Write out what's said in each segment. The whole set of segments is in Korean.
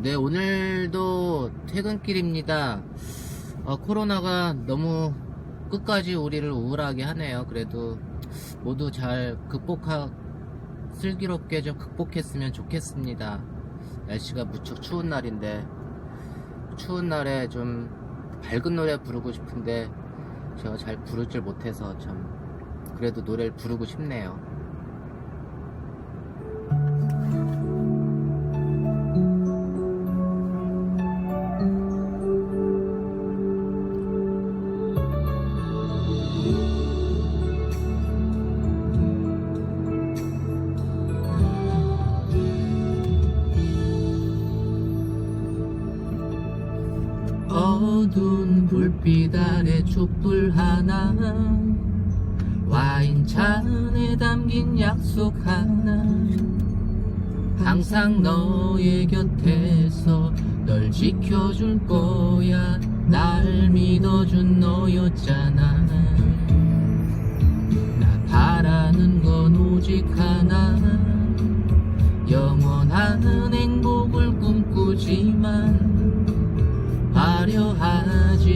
네, 오늘도 퇴근길입니다. 어, 코로나가 너무 끝까지 우리를 우울하게 하네요. 그래도 모두 잘 극복하, 슬기롭게 좀 극복했으면 좋겠습니다. 날씨가 무척 추운 날인데, 추운 날에 좀 밝은 노래 부르고 싶은데, 제가 잘줄 못해서 참, 그래도 노래를 부르고 싶네요. 어두운 불빛 아래 촛불 하나 와인잔에 담긴 약속 하나. 항상 너의 곁에서 널 지켜줄 거야. 날 믿어준 너였잖아. 나 바라는 건 오직 하나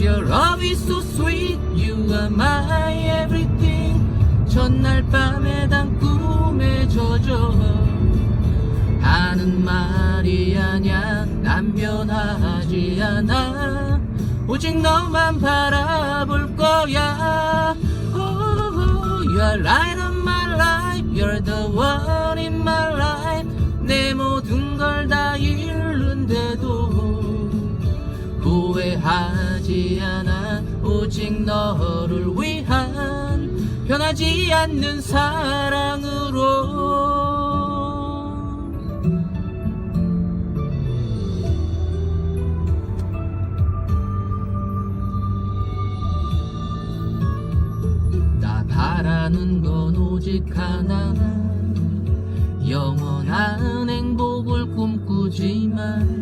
your love is so sweet You are my everything 첫날 밤에 단 꿈에 젖어 하는 말이 아냐 난 변하지 않아 오직 너만 바라볼 거야 oh, You're light of my life You're the one in my life 내 모든 걸 다 잃는데도 후회 하지 않아. 오직 너를 위한 변하지 않는 사랑으로. 나 바라는 건 오직 하나. 영원한 행복을 꿈꾸지만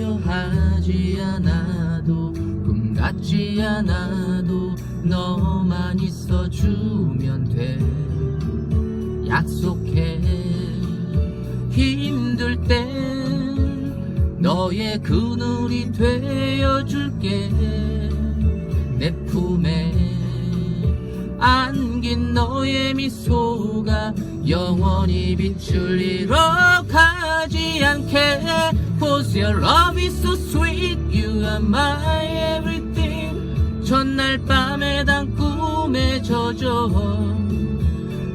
화려하지 않아도 꿈 같지 않아도 너만 있어주면 돼. 약속해. 힘들 땐 너의 그늘이 되어줄게. 내 품에 안긴 너의 미소가 영원히 빛을 잃어가지 않게 Cause your love is so sweet You are my everything 첫날 밤에 단 꿈에 젖어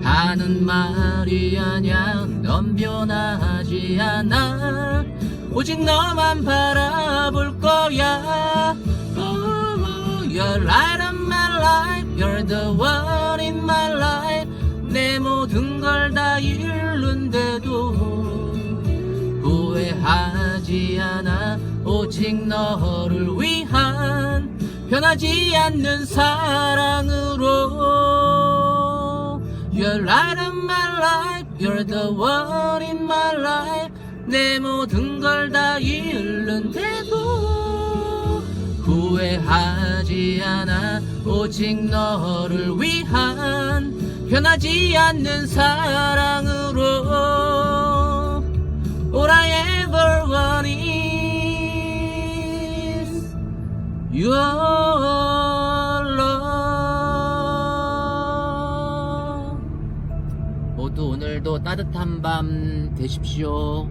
하는 말이 아냐 넌 변하지 않아 오직 너만 바라볼 거야 oh, You're light of my life You're the one in my life 오직 너를 위한 변하지 않는 사랑으로 You're light of my life You're the one in my life. 내 모든 걸 다 잃는데도 후회하지 않아. 오직 너를 위한 변하지 않는 사랑으로 오늘도 따뜻한 밤 되십시오.